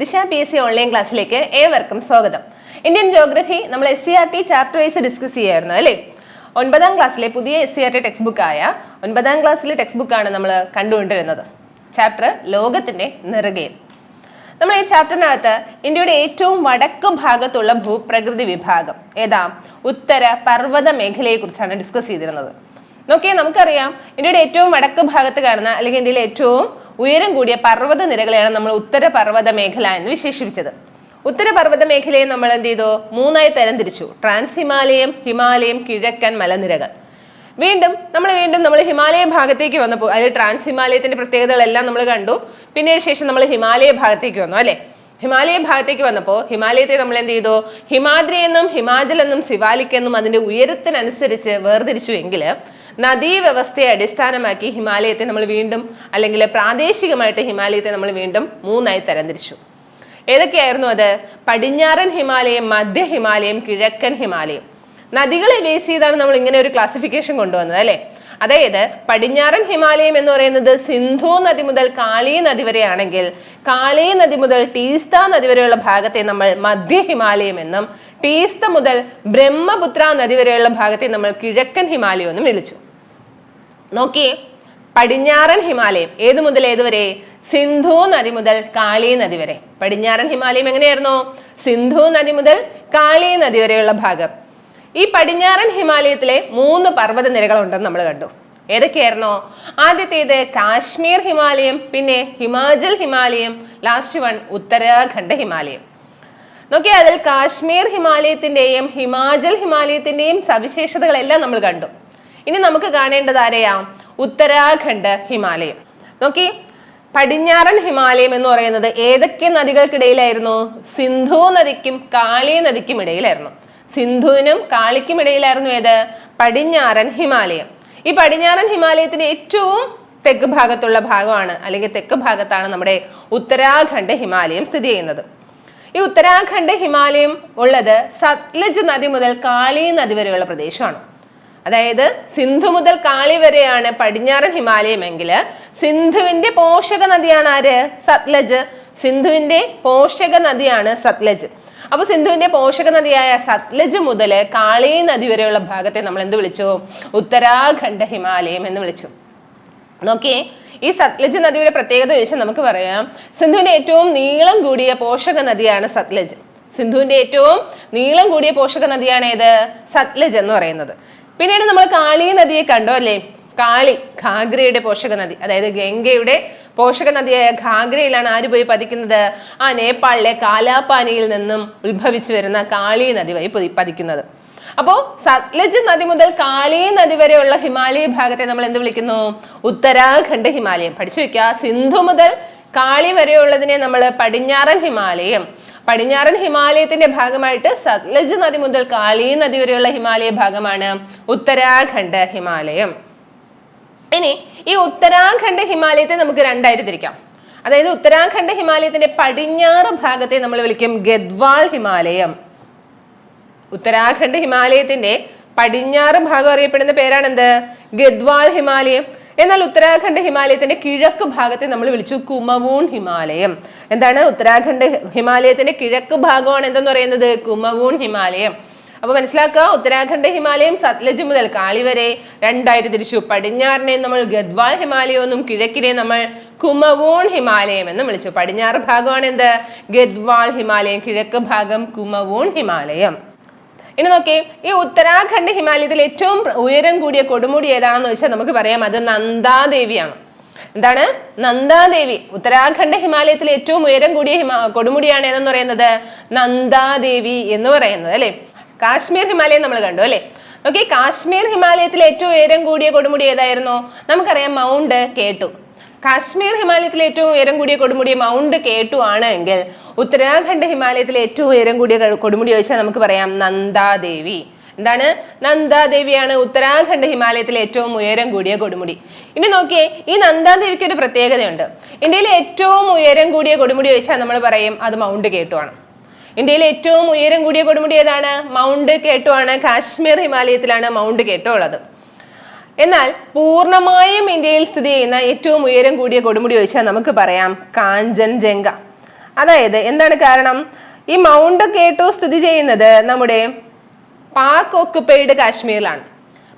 ദിശ P S C online ക്ലാസ്സിലേക്ക് ഏവർക്കും സ്വാഗതം. ഇന്ത്യൻ ജോഗ്രഫി നമ്മൾ S C R T chapter wise discuss ചെയ്യായിരുന്നു അല്ലേ? ഒൻപതാം ക്ലാസ്സിലെ പുതിയ S C R T text book ഒൻപതാം ക്ലാസ്സിലെ ടെക്സ്റ്റ് ബുക്കാണ് നമ്മൾ കണ്ടുകൊണ്ടിരുന്നത്. ചാപ്റ്റർ ലോകത്തിന്റെ നിറകയിൽ. നമ്മൾ ഈ ചാപ്റ്ററിനകത്ത് ഇന്ത്യയുടെ ഏറ്റവും വടക്ക് ഭാഗത്തുള്ള ഭൂപ്രകൃതി വിഭാഗം ഏതാ? ഉത്തര പർവത മേഖലയെ കുറിച്ചാണ് ഡിസ്കസ് ചെയ്തിരുന്നത്. നോക്കിയാൽ നമുക്കറിയാം ഇന്ത്യയുടെ ഏറ്റവും വടക്ക് ഭാഗത്ത് കാണുന്ന അല്ലെങ്കിൽ ഇന്ത്യയിലെ ഏറ്റവും ഉയരം കൂടിയ പർവത നിരകളെയാണ് നമ്മൾ ഉത്തര പർവത മേഖല എന്ന് വിശേഷിപ്പിച്ചത്. ഉത്തര പർവത മേഖലയെ നമ്മൾ എന്ത് ചെയ്തു? മൂന്നായി തരംതിരിച്ചു. ട്രാൻസ് ഹിമാലയം ഹിമാലയം കിഴക്കൻ മലനിരകൾ. വീണ്ടും നമ്മൾ വീണ്ടും നമ്മൾ ഹിമാലയ ഭാഗത്തേക്ക് വന്നപ്പോൾ അതിൽ ട്രാൻസ് ഹിമാലയത്തിന്റെ പ്രത്യേകതകളെല്ലാം നമ്മൾ കണ്ടു. പിന്നീട് ശേഷം നമ്മൾ ഹിമാലയ ഭാഗത്തേക്ക് വന്നു അല്ലെ? ഹിമാലയ ഭാഗത്തേക്ക് വന്നപ്പോൾ ഹിമാലയത്തെ നമ്മൾ എന്ത് ചെയ്തു? ഹിമാദ്രി എന്നും ഹിമാചൽ എന്നും സിവാലിക് എന്നും അതിന്റെ ഉയരത്തിനനുസരിച്ച് വേർതിരിച്ചു എങ്കിൽ നദീവ്യവസ്ഥയെ അടിസ്ഥാനമാക്കി ഹിമാലയത്തെ നമ്മൾ വീണ്ടും അല്ലെങ്കിൽ പ്രാദേശികമായിട്ട് ഹിമാലയത്തെ നമ്മൾ വീണ്ടും മൂന്നായി തരംതിരിച്ചു. ഏതൊക്കെയായിരുന്നു അത്? പടിഞ്ഞാറൻ ഹിമാലയം മധ്യ ഹിമാലയം കിഴക്കൻ ഹിമാലയം. നദികളെ ബേസ് ചെയ്താണ് നമ്മൾ ഇങ്ങനെ ഒരു ക്ലാസിഫിക്കേഷൻ കൊണ്ടുവന്നത് അല്ലേ? അതായത് പടിഞ്ഞാറൻ ഹിമാലയം എന്ന് പറയുന്നത് സിന്ധു നദി മുതൽ കാളി നദി വരെയാണെങ്കിൽ കാളി നദി മുതൽ ടീസ്ത നദി വരെയുള്ള ഭാഗത്തെ നമ്മൾ മധ്യ ഹിമാലയം എന്നും ടീസ്ത മുതൽ ബ്രഹ്മപുത്ര നദി വരെയുള്ള ഭാഗത്തെ നമ്മൾ കിഴക്കൻ ഹിമാലയം എന്ന് വിളിച്ചു. നോക്കിയേ പടിഞ്ഞാറൻ ഹിമാലയം ഏതു മുതൽ ഏതുവരെ സിന്ധു നദി മുതൽ കാളി നദി വരെ. പടിഞ്ഞാറൻ ഹിമാലയം എങ്ങനെയായിരുന്നു? സിന്ധു നദി മുതൽ കാളി നദി വരെയുള്ള ഭാഗം. ഈ പടിഞ്ഞാറൻ ഹിമാലയത്തിലെ മൂന്ന് പർവത നിരകളുണ്ടെന്ന് നമ്മൾ കണ്ടു. ഏതൊക്കെയായിരുന്നോ? ആദ്യത്തേത് കാശ്മീർ ഹിമാലയം പിന്നെ ഹിമാചൽ ഹിമാലയം ലാസ്റ്റ് വൺ ഉത്തരാഖണ്ഡ് ഹിമാലയം. നോക്കിയാൽ അതിൽ കാശ്മീർ ഹിമാലയത്തിന്റെയും ഹിമാചൽ ഹിമാലയത്തിന്റെയും സവിശേഷതകളെല്ലാം നമ്മൾ കണ്ടു. ഇനി നമുക്ക് കാണേണ്ടത് ആരെയാ? ഉത്തരാഖണ്ഡ് ഹിമാലയം. നോക്കി പടിഞ്ഞാറൻ ഹിമാലയം എന്ന് പറയുന്നത് ഏതൊക്കെ നദികൾക്കിടയിലായിരുന്നു? സിന്ധു നദിക്കും കാളി നദിക്കും ഇടയിലായിരുന്നു. സിന്ധുവിനും കാളിക്കും ഇടയിലായിരുന്നു ഏത്? പടിഞ്ഞാറൻ ഹിമാലയം. ഈ പടിഞ്ഞാറൻ ഹിമാലയത്തിന്റെ ഏറ്റവും തെക്ക് ഭാഗത്തുള്ള ഭാഗമാണ് അല്ലെങ്കിൽ തെക്ക് ഭാഗത്താണ് നമ്മുടെ ഉത്തരാഖണ്ഡ് ഹിമാലയം സ്ഥിതി ചെയ്യുന്നത്. ഈ ഉത്തരാഖണ്ഡ് ഹിമാലയം ഉള്ളത് സത്ലജ് നദി മുതൽ കാളി നദി വരെയുള്ള പ്രദേശമാണ്. അതായത് സിന്ധു മുതൽ കാളി വരെയാണ് പടിഞ്ഞാറൻ ഹിമാലയം എങ്കിൽ സിന്ധുവിന്റെ പോഷക നദിയാണ് ആര്? സത്ലജ്. സിന്ധുവിന്റെ പോഷക നദിയാണ് സത്ലജ്. അപ്പൊ സിന്ധുവിന്റെ പോഷക നദിയായ സത്ലജ് മുതൽ കാളി നദി വരെയുള്ള ഭാഗത്തെ നമ്മൾ എന്ത് വിളിച്ചു? ഉത്തരാഖണ്ഡ് ഹിമാലയം എന്ന് വിളിച്ചു. നോക്കിയേ ഈ സത്ലജ് നദിയുടെ പ്രത്യേകത ചോദിച്ചാൽ നമുക്ക് പറയാം. സിന്ധുവിന്റെ ഏറ്റവും നീളം കൂടിയ പോഷക നദിയാണ് സത്ലജ്. സിന്ധുവിന്റെ ഏറ്റവും നീളം കൂടിയ പോഷക നദിയാണ് ഏത്? സത്ലജ് എന്ന് പറയുന്നത്. പിന്നീട് നമ്മൾ കാളി നദിയെ കണ്ടോ അല്ലേ? കാളി ഘാഗ്രയുടെ പോഷക നദി. അതായത് ഗംഗയുടെ പോഷക നദിയായ ഘാഗ്രയിലാണ് ആര് പോയി പതിക്കുന്നത്? ആ നേപ്പാളിലെ കാലാപാനിയിൽ നിന്നും ഉത്ഭവിച്ചു വരുന്ന കാളി നദി വഴി പതിക്കുന്നത്. അപ്പോ സത്ലജ് നദി മുതൽ കാളി നദി വരെയുള്ള ഹിമാലയ ഭാഗത്തെ നമ്മൾ എന്ത് വിളിക്കുന്നു? ഉത്തരാഖണ്ഡ് ഹിമാലയം. പഠിച്ചു വെക്കുക. സിന്ധു മുതൽ കാളി വരെയുള്ളതിനെ നമ്മൾ പടിഞ്ഞാറൻ ഹിമാലയം. പടിഞ്ഞാറൻ ഹിമാലയത്തിന്റെ ഭാഗമായിട്ട് സത്ലജ് നദി മുതൽ കാളി നദി വരെയുള്ള ഹിമാലയ ഭാഗമാണ് ഉത്തരാഖണ്ഡ് ഹിമാലയം. ഇനി ഈ ഉത്തരാഖണ്ഡ് ഹിമാലയത്തെ നമുക്ക് രണ്ടായിട്ട് തിരിക്കാം. അതായത് ഉത്തരാഖണ്ഡ് ഹിമാലയത്തിന്റെ പടിഞ്ഞാറ് ഭാഗത്തെ നമ്മൾ വിളിക്കും ഗദ്വാൾ ഹിമാലയം. ഉത്തരാഖണ്ഡ് ഹിമാലയത്തിന്റെ പടിഞ്ഞാറ് ഭാഗം അറിയപ്പെടുന്ന പേരാണെന്ത്? ഗദ്വാൾ ഹിമാലയം. എന്നാൽ ഉത്തരാഖണ്ഡ് ഹിമാലയത്തിന്റെ കിഴക്ക് ഭാഗത്തെ നമ്മൾ വിളിച്ചു കുമവൂൺ ഹിമാലയം. എന്താണ്? ഉത്തരാഖണ്ഡ് ഹിമാലയത്തിന്റെ കിഴക്ക് ഭാഗമാണ് എന്തെന്ന് പറയുന്നത്? കുമവൂൺ ഹിമാലയം. അപ്പൊ മനസ്സിലാക്കുക ഉത്തരാഖണ്ഡ് ഹിമാലയം സത്ലജ് മുതൽ കാളി വരെ രണ്ടായിട്ട് തിരിച്ചു. പടിഞ്ഞാറിനെ നമ്മൾ ഗദ്വാൾ ഹിമാലയം എന്നും കിഴക്കിനെ നമ്മൾ കുമവൂൺ ഹിമാലയം എന്നും വിളിച്ചു. പടിഞ്ഞാറ് ഭാഗമാണ് എന്ത്? ഗദ്വാൾ ഹിമാലയം. കിഴക്ക് ഭാഗം കുമവൂൺ ഹിമാലയം. ഇനി നോക്കി ഈ ഉത്തരാഖണ്ഡ് ഹിമാലയത്തിൽ ഏറ്റവും ഉയരം കൂടിയ കൊടുമുടി ഏതാണെന്ന് വെച്ചാൽ നമുക്ക് പറയാം അത് നന്ദാദേവിയാണ്. എന്താണ്? നന്ദാദേവി. ഉത്തരാഖണ്ഡ് ഹിമാലയത്തിൽ ഏറ്റവും ഉയരം കൂടിയ ഹിമാ കൊടുമുടിയാണ് ഏതെന്ന് പറയുന്നത്? നന്ദാദേവി എന്ന് പറയുന്നത് അല്ലെ? കാശ്മീർ ഹിമാലയം നമ്മൾ കണ്ടു അല്ലെ? ഓക്കെ കാശ്മീർ ഹിമാലയത്തിലെ ഏറ്റവും ഉയരം കൂടിയ കൊടുമുടി ഏതായിരുന്നു? നമുക്കറിയാം മൗണ്ട് കേട്ടു. കാശ്മീർ ഹിമാലയത്തിലെ ഏറ്റവും ഉയരം കൂടിയ കൊടുമുടി മൗണ്ട് കേട്ടു ആണ് എങ്കിൽ ഉത്തരാഖണ്ഡ് ഹിമാലയത്തിലെ ഏറ്റവും ഉയരം കൂടിയ കൊടുമുടി ചോദിച്ചാൽ നമുക്ക് പറയാം നന്ദാദേവി. എന്താണ്? നന്ദാദേവിയാണ് ഉത്തരാഖണ്ഡ് ഹിമാലയത്തിലെ ഏറ്റവും ഉയരം കൂടിയ കൊടുമുടി. ഇനി നോക്കിയേ ഈ നന്ദാദേവിക്ക് ഒരു പ്രത്യേകതയുണ്ട്. ഇന്ത്യയിലെ ഏറ്റവും ഉയരം കൂടിയ കൊടുമുടി ചോദിച്ചാൽ നമ്മൾ പറയും അത് മൗണ്ട് കേട്ടു ആണ്. ഇന്ത്യയിലെ ഏറ്റവും ഉയരം കൂടിയ കൊടുമുടി ഏതാണ്? മൗണ്ട് കേട്ടു ആണ്. കാശ്മീർ ഹിമാലയത്തിലാണ് മൗണ്ട് കേട്ടു ഉള്ളത്. എന്നാൽ പൂർണമായും ഇന്ത്യയിൽ സ്ഥിതി ചെയ്യുന്ന ഏറ്റവും ഉയരം കൂടിയ കൊടുമുടി ചോദിച്ചാൽ നമുക്ക് പറയാം കാഞ്ചൻജംഗ. അതായത് എന്താണ് കാരണം? ഈ മൗണ്ട് കേട്ടു സ്ഥിതി ചെയ്യുന്നത് നമ്മുടെ പാക് ഒക്കുപ്പൈഡ് കാശ്മീരിലാണ്.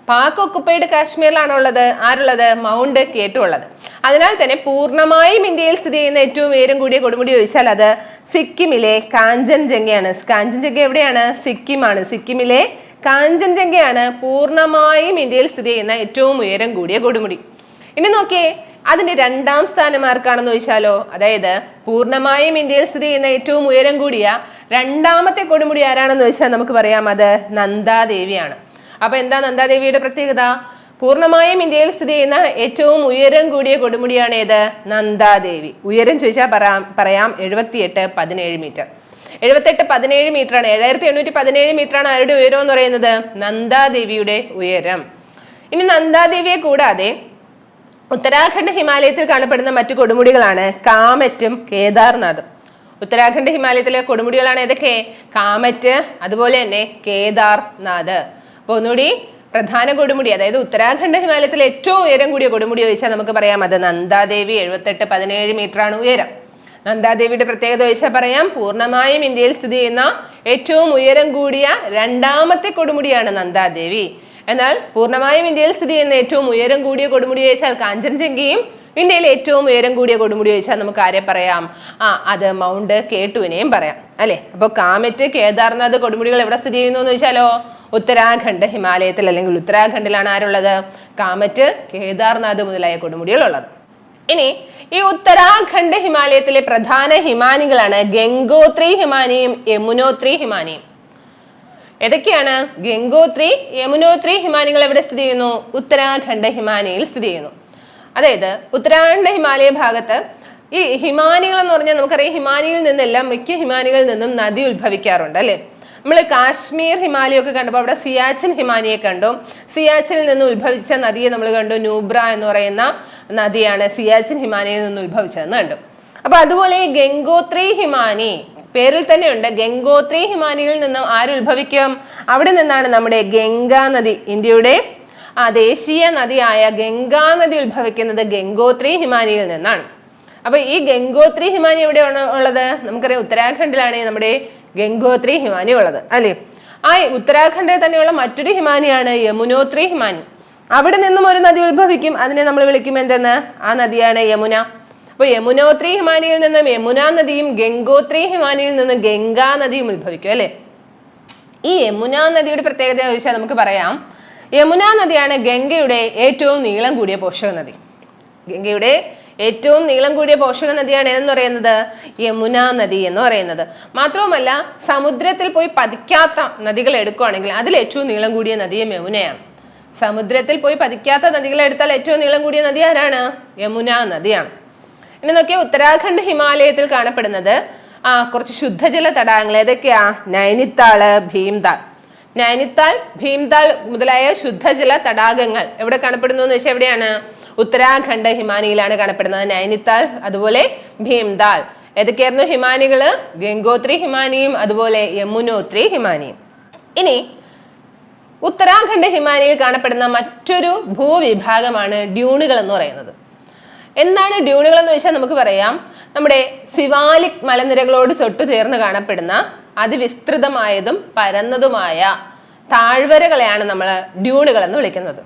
പാക് ഒക്കുപ്പൈഡ് കാശ്മീരിലാണ് ഉള്ളത് ആരുള്ളത്? മൗണ്ട് കേട്ടു ഉള്ളത്. അതിനാൽ തന്നെ പൂർണമായും ഇന്ത്യയിൽ സ്ഥിതി ചെയ്യുന്ന ഏറ്റവും ഉയരം കൂടിയ കൊടുമുടി ചോദിച്ചാൽ അത് സിക്കിമിലെ കാഞ്ചൻജംഗയാണ്. കാഞ്ചൻജംഗ എവിടെയാണ്? സിക്കിമാണ്. സിക്കിമിലെ കാഞ്ചൻജംഗയാണ് പൂർണമായും ഇന്ത്യയിൽ സ്ഥിതി ചെയ്യുന്ന ഏറ്റവും ഉയരം കൂടിയ കൊടുമുടി. ഇനി നോക്കിയേ അതിന്റെ രണ്ടാം സ്ഥാനം ആർക്കാണെന്ന് ചോദിച്ചാലോ? അതായത് പൂർണമായും ഇന്ത്യയിൽ സ്ഥിതി ചെയ്യുന്ന ഏറ്റവും ഉയരം കൂടിയ രണ്ടാമത്തെ കൊടുമുടി ആരാണെന്ന് ചോദിച്ചാൽ നമുക്ക് പറയാം അത് നന്ദാദേവിയാണ്. അപ്പൊ എന്താ നന്ദാദേവിയുടെ പ്രത്യേകത? പൂർണമായും ഇന്ത്യയിൽ സ്ഥിതി ചെയ്യുന്ന ഏറ്റവും ഉയരം കൂടിയ കൊടുമുടിയാണ് ഏത്? നന്ദാദേവി. ഉയരം ചോദിച്ചാൽ പറയാം പറയാം എഴുപത്തിയെട്ട് പതിനേഴ് മീറ്റർ. എഴുപത്തെട്ട് പതിനേഴ് മീറ്റർ ആണ് ഏഴായിരത്തി എണ്ണൂറ്റി പതിനേഴ് മീറ്റർ ആണ് ആരുടെ ഉയരം എന്ന് പറയുന്നത്? നന്ദാദേവിയുടെ ഉയരം. ഇനി നന്ദാദേവിയെ കൂടാതെ ഉത്തരാഖണ്ഡ് ഹിമാലയത്തിൽ കാണപ്പെടുന്ന മറ്റു കൊടുമുടികളാണ് കാമറ്റും കേദാർനാഥും. ഉത്തരാഖണ്ഡ് ഹിമാലയത്തിലെ കൊടുമുടികളാണ് ഏതൊക്കെ? കാമറ്റ് അതുപോലെ തന്നെ കേദാർനാഥ്. അപ്പോൾ ഒന്നുകൂടി പ്രധാന കൊടുമുടി അതായത് ഉത്തരാഖണ്ഡ് ഹിമാലയത്തിലെ ഏറ്റവും ഉയരം കൂടിയ കൊടുമുടി ചോദിച്ചാൽ നമുക്ക് പറയാം അത് നന്ദാദേവി എഴുപത്തെട്ട് പതിനേഴ് മീറ്റർ ആണ് ഉയരം. നന്ദാദേവിയുടെ പ്രത്യേകത ചോദിച്ചാൽ പറയാം. പൂർണമായും ഇന്ത്യയിൽ സ്ഥിതി ചെയ്യുന്ന ഏറ്റവും ഉയരം കൂടിയ രണ്ടാമത്തെ കൊടുമുടിയാണ് നന്ദാദേവി. എന്നാൽ പൂർണമായും ഇന്ത്യയിൽ സ്ഥിതി ചെയ്യുന്ന ഏറ്റവും ഉയരം കൂടിയ കൊടുമുടി ചോദിച്ചാൽ കാഞ്ചൻജംഗയും ഇന്ത്യയിലെ ഏറ്റവും ഉയരം കൂടിയ കൊടുമുടി ചോദിച്ചാൽ നമുക്ക് ആരെ പറയാം? ആ അത് മൗണ്ട് കേട്ടുവിനെയും പറയാം. അല്ലെ? അപ്പോൾ കാമറ്റ് കേദാർനാഥ് കൊടുമുടികൾ എവിടെ സ്ഥിതി ചെയ്യുന്നു എന്ന് വെച്ചാലോ ഉത്തരാഖണ്ഡ് ഹിമാലയത്തിൽ അല്ലെങ്കിൽ ഉത്തരാഖണ്ഡിലാണ് ആരുള്ളത്? കാമറ്റ് കേദാർനാഥ് മുതലായ കൊടുമുടികളുള്ളത്. ഇനി ഈ ഉത്തരാഖണ്ഡ് ഹിമാലയത്തിലെ പ്രധാന ഹിമാനികളാണ് ഗംഗോത്രി ഹിമാനിയും യമുനോത്രി ഹിമാനിയും. ഏതൊക്കെയാണ്? ഗംഗോത്രി യമുനോത്രി ഹിമാനികൾ എവിടെ സ്ഥിതി ചെയ്യുന്നു? ഉത്തരാഖണ്ഡ് ഹിമാലയയിൽ സ്ഥിതി ചെയ്യുന്നു. അതായത് ഉത്തരാഖണ്ഡ് ഹിമാലയ ഭാഗത്ത് ഈ ഹിമാനികൾ എന്ന് പറഞ്ഞാൽ നമുക്കറിയാം ഹിമാനിയിൽ നിന്നെല്ലാം മിക്ക ഹിമാനികളിൽ നിന്നും നദി ഉത്ഭവിക്കാറുണ്ട് അല്ലേ? നമ്മൾ കാശ്മീർ ഹിമാലയൊക്കെ കണ്ടപ്പോൾ അവിടെ സിയാച്ചിൻ ഹിമാനിയെ കണ്ടു. സിയാച്ചിനിൽ നിന്ന് ഉത്ഭവിച്ച നദിയെ നമ്മൾ കണ്ടു. നൂബ്ര എന്ന് പറയുന്ന നദിയാണ് സിയാച്ചിൻ ഹിമാനിയിൽ നിന്ന് ഉത്ഭവിച്ചതെന്ന് കണ്ടു. അപ്പൊ അതുപോലെ ഗംഗോത്രി ഹിമാനി പേരിൽ തന്നെയുണ്ട്. ഗംഗോത്രി ഹിമാനിയിൽ നിന്നും ആര് ഉത്ഭവിക്കും? അവിടെ നിന്നാണ് നമ്മുടെ ഗംഗാ നദി ഇന്ത്യയുടെ ആ ദേശീയ നദിയായ ഗംഗാ നദി ഉത്ഭവിക്കുന്നത് ഗംഗോത്രി ഹിമാനിയിൽ നിന്നാണ്. അപ്പൊ ഈ ഗംഗോത്രി ഹിമാനി എവിടെയാണ് ഉള്ളത്? നമുക്കറിയാം ഉത്തരാഖണ്ഡിലാണ് നമ്മുടെ ഗംഗോത്രി ഹിമാനി ഉള്ളത് അല്ലേ? ആ ഉത്തരാഖണ്ഡിൽ തന്നെയുള്ള മറ്റൊരു ഹിമാനിയാണ് യമുനോത്രി ഹിമാനി. അവിടെ നിന്നും ഒരു നദി ഉത്ഭവിക്കും. അതിനെ നമ്മൾ വിളിക്കും എന്തെന്ന്? ആ നദിയാണ് യമുന. അപ്പൊ യമുനോത്രി ഹിമാനിയിൽ നിന്നും യമുന നദിയും ഗംഗോത്രി ഹിമാനിയിൽ നിന്നും ഗംഗാ നദിയും ഉത്ഭവിക്കും അല്ലെ? ഈ യമുന നദിയുടെ പ്രത്യേകത ചോദിച്ചാൽ നമുക്ക് പറയാം. യമുന നദിയാണ് ഗംഗയുടെ ഏറ്റവും നീളം കൂടിയ പോഷക നദി ഗംഗയുടെ ഏറ്റവും നീളം കൂടിയ പോഷക നദിയാണ് ഏതെന്ന് പറയുന്നത്? യമുന നദി എന്ന് പറയുന്നത്. മാത്രവുമല്ല സമുദ്രത്തിൽ പോയി പതിക്കാത്ത നദികൾ എടുക്കുകയാണെങ്കിൽ അതിൽ ഏറ്റവും നീളം കൂടിയ നദിയും യമുനയാണ്. സമുദ്രത്തിൽ പോയി പതിക്കാത്ത നദികൾ എടുത്താൽ ഏറ്റവും നീളം കൂടിയ നദി ആരാണ്? യമുന നദിയാണ്. ഇനി നോക്കിയാൽ ഉത്തരാഖണ്ഡ് ഹിമാലയത്തിൽ കാണപ്പെടുന്നത് ആ കുറച്ച് ശുദ്ധജല തടാകങ്ങൾ. ഏതൊക്കെയാ? നൈനിത്താൾ ഭീംതാൾ. നൈനിത്താൾ ഭീംതാൾ മുതലായ ശുദ്ധജല തടാകങ്ങൾ എവിടെ കാണപ്പെടുന്നു എന്ന് വെച്ചാൽ എവിടെയാണ്? ഉത്തരാഖണ്ഡ് ഹിമാനിയിലാണ് കാണപ്പെടുന്നത്. നൈനിത്താൽ അതുപോലെ ഭീംദാൽ ഏതൊക്കെയായിരുന്നു ഹിമാനികൾ? ഗംഗോത്രി ഹിമാനിയും അതുപോലെ യമുനോത്രി ഹിമാനിയും. ഇനി ഉത്തരാഖണ്ഡ് ഹിമാനിയിൽ കാണപ്പെടുന്ന മറ്റൊരു ഭൂവിഭാഗമാണ് ഡ്യൂണുകൾ എന്ന് പറയുന്നത്. എന്താണ് ഡ്യൂണുകൾ എന്ന് വെച്ചാൽ നമുക്ക് പറയാം നമ്മുടെ സിവാലിക് മലനിരകളോട് ചേർന്ന് കാണപ്പെടുന്ന അതിവിസ്തൃതമായതും പരന്നതുമായ താഴ്വരകളെയാണ് നമ്മൾ ഡ്യൂണുകൾ എന്ന് വിളിക്കുന്നത്.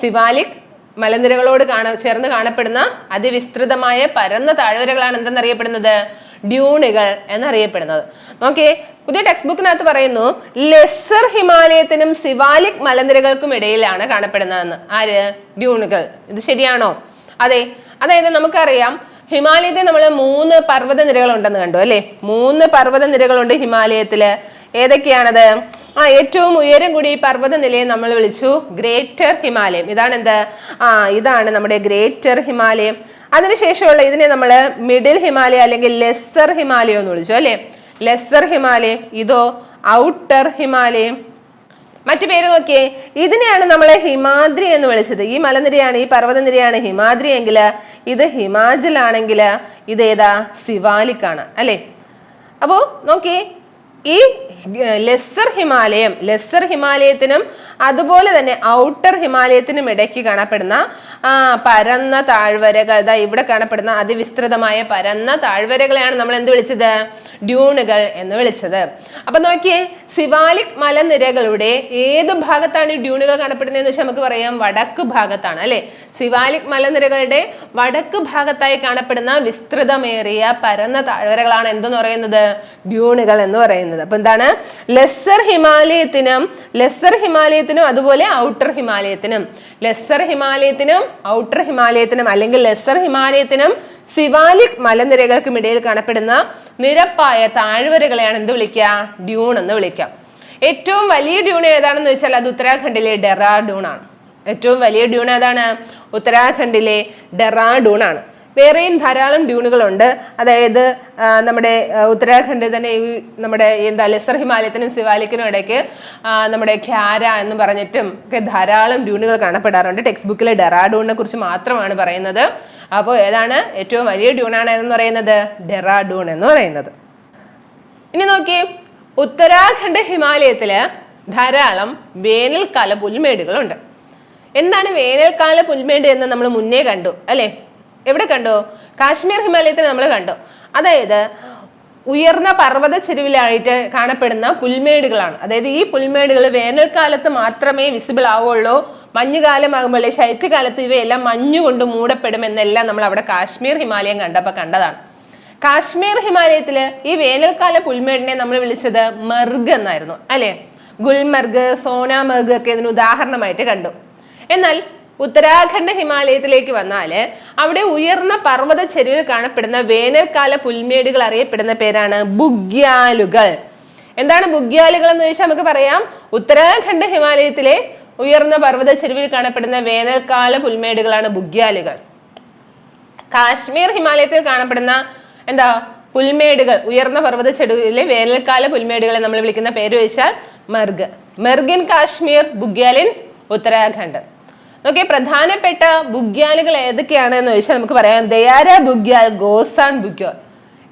സിവാലിക് മലനിരകളോട് കാണ ചേർന്ന് കാണപ്പെടുന്ന അതിവിസ്തൃതമായ പരന്ന താഴ്വരകളാണ് എന്തെന്നറിയപ്പെടുന്നത്? ഡ്യൂണുകൾ എന്നറിയപ്പെടുന്നത്. നോക്കിയേ പുതിയ ടെക്സ്റ്റ് ബുക്കിനകത്ത് പറയുന്നു ലെസർ ഹിമാലയത്തിനും സിവാലിക് മലനിരകൾക്കും ഇടയിലാണ് കാണപ്പെടുന്നതെന്ന്. ആര്? ഡ്യൂണുകൾ. ഇത് ശരിയാണോ? അതെ. അതായത് നമുക്കറിയാം ഹിമാലയത്തിൽ നമ്മൾ മൂന്ന് പർവത നിരകൾ ഉണ്ടെന്ന് കണ്ടു അല്ലെ? മൂന്ന് പർവത നിരകളുണ്ട് ഹിമാലയത്തിൽ. ഏതൊക്കെയാണത്? ആ ഏറ്റവും ഉയരം കൂടി ഈ പർവത നിലയെ നമ്മൾ വിളിച്ചു ഗ്രേറ്റർ ഹിമാലയം. ഇതാണ് എന്ത് ആ ഇതാണ് നമ്മുടെ ഗ്രേറ്റർ ഹിമാലയം. അതിനുശേഷമുള്ള ഇതിനെ നമ്മൾ മിഡിൽ ഹിമാലയ അല്ലെങ്കിൽ ലെസ്സർ ഹിമാലയം എന്ന് വിളിച്ചു അല്ലെ? ലെസ്സർ ഹിമാലയം ഇതോ ഔട്ടർ ഹിമാലയം. മറ്റു പേര് നോക്കിയേ ഇതിനെയാണ് നമ്മൾ ഹിമാദ്രി എന്ന് വിളിച്ചത്. ഈ മലനിരയാണ് ഈ പർവതനിരയാണ് ഹിമാദ്രി എങ്കിൽ ഇത് ഹിമാചൽ ആണെങ്കിൽ ഇത് ഏതാ സിവാലിക്കാണ് അല്ലേ? അപ്പോൾ നോക്കിയേ ഈ ലെസ്സർ ഹിമാലയം ലെസ്സർ ഹിമാലയത്തിനും അതുപോലെ തന്നെ ഔട്ടർ ഹിമാലയത്തിനും ഇടയ്ക്ക് കാണപ്പെടുന്ന പരന്ന താഴ്വരകൾ ദാ ഇവിടെ കാണപ്പെടുന്ന അതിവിസ്തൃതമായ പരന്ന താഴ്വരകളെയാണ് നമ്മൾ എന്ത് വിളിച്ചത്? ഡ്യൂണുകൾ എന്ന് വിളിച്ചത്. അപ്പൊ നോക്കിയേ സിവാലിക് മലനിരകളുടെ ഏത് ഭാഗത്താണ് ഈ ഡ്യൂണുകൾ കാണപ്പെടുന്നതെന്ന് വെച്ചാൽ നമുക്ക് പറയാം വടക്ക് ഭാഗത്താണ് അല്ലെ? സിവാലിക് മലനിരകളുടെ വടക്ക് ഭാഗത്തായി കാണപ്പെടുന്ന വിസ്തൃതമേറിയ പരന്ന താഴ്വരകളാണ് എന്തെന്ന് പറയുന്നത്? ഡ്യൂണുകൾ എന്ന് പറയുന്നത്. അപ്പൊ എന്താണ്? ലെസ്സർ ഹിമാലയത്തിനും ലെസ്സർ ഹിമാലയത്തിനും അതുപോലെ ഔട്ടർ ഹിമാലയത്തിനും. ലെസ്സർ ഹിമാലയത്തിനും ഔട്ടർ ഹിമാലയത്തിനും അല്ലെങ്കിൽ ലെസ്സർ ഹിമാലയത്തിനും സിവാലിക് മലനിരകൾക്കും ഇടയിൽ കാണപ്പെടുന്ന നിരപ്പായ താഴ്വരകളെയാണ് എന്ത് വിളിക്കുക ഡ്യൂൺ എന്ന് വിളിക്കാം. ഏറ്റവും വലിയ ഡ്യൂൺ ഏതാണെന്ന് വെച്ചാൽ അത് ഉത്തരാഖണ്ഡിലെ ഡെറാഡൂൺ ആണ്. ഏറ്റവും വലിയ ഡ്യൂൺ ഏതാണ്? ഉത്തരാഖണ്ഡിലെ ഡെറാഡൂൺ ആണ്. വേറെയും ധാരാളം ഡ്യൂണുകളുണ്ട് അതായത് നമ്മുടെ ഉത്തരാഖണ്ഡ് തന്നെ ഈ നമ്മുടെ എന്താ ലെസർ ഹിമാലയത്തിനും സിവാലിക്കിനും ഇടയ്ക്ക് നമ്മുടെ ഖ്യാര എന്ന് പറഞ്ഞിട്ടും ഒക്കെ ധാരാളം ഡ്യൂണുകൾ കാണപ്പെടാറുണ്ട്. ടെക്സ്റ്റ് ബുക്കിലെ ഡെറാഡൂണിനെ കുറിച്ച് മാത്രമാണ് പറയുന്നത്. അപ്പോൾ ഏതാണ് ഏറ്റവും വലിയ ഡ്യൂണാണ് എന്ന് പറയുന്നത്? ഡെറാഡൂൺ എന്ന് പറയുന്നത്. ഇനി നോക്കിയേ ഉത്തരാഖണ്ഡ് ഹിമാലയത്തിൽ ധാരാളം വേനൽക്കാല പുൽമേടുകളുണ്ട്. എന്താണ് വേനൽക്കാല പുൽമേട് എന്ന് നമ്മൾ മുന്നേ കണ്ടു അല്ലേ? എവിടെ കണ്ടു? കാശ്മീർ ഹിമാലയത്തിൽ നമ്മൾ കണ്ടു. അതായത് ഉയർന്ന പർവത ചെരുവിലായിട്ട് കാണപ്പെടുന്ന പുൽമേടുകളാണ്. അതായത് ഈ പുൽമേടുകൾ വേനൽക്കാലത്ത് മാത്രമേ വിസിബിൾ ആവുള്ളൂ മഞ്ഞുകാലമാകുമ്പോൾ ശൈത്യകാലത്ത് ഇവയെല്ലാം മഞ്ഞുകൊണ്ട് മൂടപ്പെടുമെന്നെല്ലാം നമ്മൾ അവിടെ കാശ്മീർ ഹിമാലയം കണ്ടപ്പോൾ കണ്ടതാണ്. കാശ്മീർ ഹിമാലയത്തിൽ ഈ വേനൽക്കാല പുൽമേടിനെ നമ്മൾ വിളിച്ചത് മെർഗ് എന്നായിരുന്നു. അല്ലേ? ഗുൽമർഗ് സോനാമർഗ് ഒക്കെ ഇതിന് ഉദാഹരണമായിട്ട് കണ്ടു. എന്നാൽ ഉത്തരാഖണ്ഡ് ഹിമാലയത്തിലേക്ക് വന്നാൽ അവിടെ ഉയർന്ന പർവത ചെരുവിൽ കാണപ്പെടുന്ന വേനൽക്കാല പുൽമേടുകൾ അറിയപ്പെടുന്ന പേരാണ് ബുഗ്യാലുകൾ. എന്താണ് ബുഗ്യാലുകൾ എന്ന് ചോദിച്ചാൽ നമുക്ക് പറയാം. ഉത്തരാഖണ്ഡ് ഹിമാലയത്തിലെ ഉയർന്ന പർവത ചെരുവിൽ കാണപ്പെടുന്ന വേനൽക്കാല പുൽമേടുകളാണ് ബുഗ്യാലുകൾ. കാശ്മീർ ഹിമാലയത്തിൽ കാണപ്പെടുന്ന എന്താ പുൽമേടുകൾ ഉയർന്ന പർവത ചെടുവിലെ വേനൽക്കാല പുൽമേടുകളെ നമ്മൾ വിളിക്കുന്ന പേര് വെച്ചാൽ മെർഗ്. മെർഗിൻ കാശ്മീർ ബുഗ്യാലിൻ ഉത്തരാഖണ്ഡ്. ഓക്കെ പ്രധാനപ്പെട്ട ബുഗ്യാലുകൾ ഏതൊക്കെയാണ് എന്ന് ചോദിച്ചാൽ നമുക്ക് പറയാം. ദയാര ബുഗ്യാൽ ഗോസാൻ ബുഗ്യോർ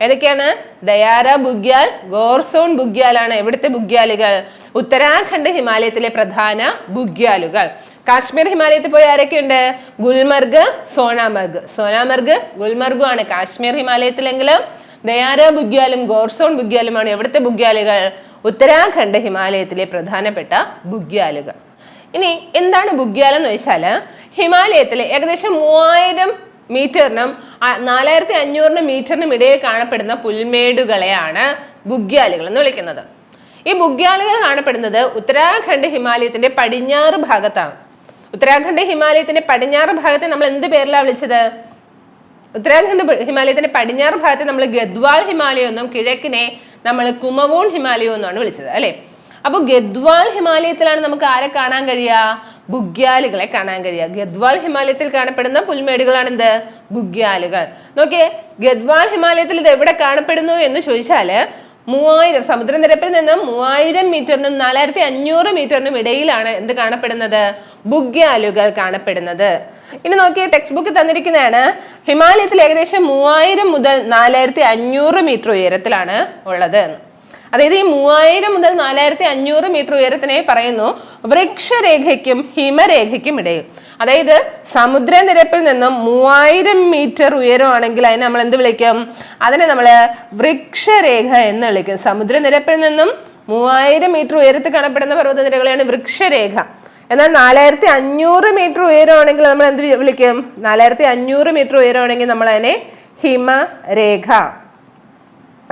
ഏതൊക്കെയാണ്? ദയാര ബുഗ്യാൽ ഗോർസോൺ ബുഗ്യാലാണ് എവിടുത്തെ ബുഗ്യാലുകൾ? ഉത്തരാഖണ്ഡ് ഹിമാലയത്തിലെ പ്രധാന ബുഗ്യാലുകൾ. കാശ്മീർ ഹിമാലയത്തിൽ പോയി ആരൊക്കെയുണ്ട്? ഗുൽമർഗ് സോനാമർഗ്. സോനാമർഗ് ഗുൽമർഗും ആണ് കാശ്മീർ ഹിമാലയത്തിലെങ്കിലും ദയാര ബുഗ്യാലും ഗോർസോൺ ബുഗ്യാലുമാണ് എവിടുത്തെ ബുഗ്യാലുകൾ? ഉത്തരാഖണ്ഡ് ഹിമാലയത്തിലെ പ്രധാനപ്പെട്ട ബുഗ്യാലുകൾ. ഇനി എന്താണ് ബുഗ്യാലം എന്ന് വെച്ചാൽ ഹിമാലയത്തിലെ ഏകദേശം മൂവായിരം മീറ്ററിനും നാലായിരത്തി അഞ്ഞൂറിന് മീറ്ററിനും ഇടയിൽ കാണപ്പെടുന്ന പുൽമേടുകളെയാണ് ബുഗ്യാലുകൾ എന്ന് വിളിക്കുന്നത്. ഈ ബുഗ്യാലുകൾ കാണപ്പെടുന്നത് ഉത്തരാഖണ്ഡ് ഹിമാലയത്തിന്റെ പടിഞ്ഞാറ് ഭാഗത്താണ്. ഉത്തരാഖണ്ഡ് ഹിമാലയത്തിന്റെ പടിഞ്ഞാറ് ഭാഗത്തെ നമ്മൾ എന്ത് പേരിലാണ് വിളിച്ചത്? ഉത്തരാഖണ്ഡ് ഹിമാലയത്തിന്റെ പടിഞ്ഞാറ് ഭാഗത്തെ നമ്മൾ ഗദ്വാൾ ഹിമാലയം എന്നും കിഴക്കിനെ നമ്മൾ കുമവോൺ ഹിമാലയം എന്നാണ് വിളിച്ചത് അല്ലെ? അപ്പൊ ഗദ്വാൾ ഹിമാലയത്തിലാണ് നമുക്ക് ആരെ കാണാൻ കഴിയുക? ബുഗ്യാലുകളെ കാണാൻ കഴിയുക. ഗദ്വാൾ ഹിമാലയത്തിൽ കാണപ്പെടുന്ന പുൽമേടുകളാണ് എന്ത് ബുഗ്യാലുകൾ. നോക്കിയേ ഗദ്വാൾ ഹിമാലയത്തിൽ ഇത് എവിടെ കാണപ്പെടുന്നു എന്ന് ചോദിച്ചാൽ മൂവായിരം സമുദ്രനിരപ്പിൽ നിന്നും മൂവായിരം മീറ്ററിനും നാലായിരത്തി അഞ്ഞൂറ് മീറ്ററിനും ഇടയിലാണ് എന്ത് കാണപ്പെടുന്നത്? ബുഗ്യാലുകൾ കാണപ്പെടുന്നത്. ഇനി നോക്കിയ ടെക്സ്റ്റ് ബുക്ക് തന്നിരിക്കുന്നതാണ്. ഹിമാലയത്തിൽ ഏകദേശം മൂവായിരം മുതൽ നാലായിരത്തി അഞ്ഞൂറ് മീറ്റർ ഉയരത്തിലാണ് ഉള്ളത്. അതായത് ഈ മൂവായിരം മുതൽ നാലായിരത്തി അഞ്ഞൂറ് മീറ്റർ ഉയരത്തിനെ പറയുന്നു. വൃക്ഷരേഖയ്ക്കും ഹിമരേഖയ്ക്കും ഇടയിൽ. അതായത് സമുദ്രനിരപ്പിൽ നിന്നും മൂവായിരം മീറ്റർ ഉയരമാണെങ്കിൽ അതിനെ നമ്മൾ എന്ത് വിളിക്കും? അതിനെ നമ്മൾ വൃക്ഷരേഖ എന്ന് വിളിക്കും. സമുദ്രനിരപ്പിൽ നിന്നും മൂവായിരം മീറ്റർ ഉയരത്തിൽ കാണപ്പെടുന്ന പർവതനിരകളെയാണ് വൃക്ഷരേഖ. എന്നാൽ നാലായിരത്തി അഞ്ഞൂറ് മീറ്റർ ഉയരമാണെങ്കിൽ നമ്മൾ എന്ത് വിളിക്കും? നാലായിരത്തി അഞ്ഞൂറ് മീറ്റർ ഉയരമാണെങ്കിൽ നമ്മൾ അതിനെ ഹിമരേഖ.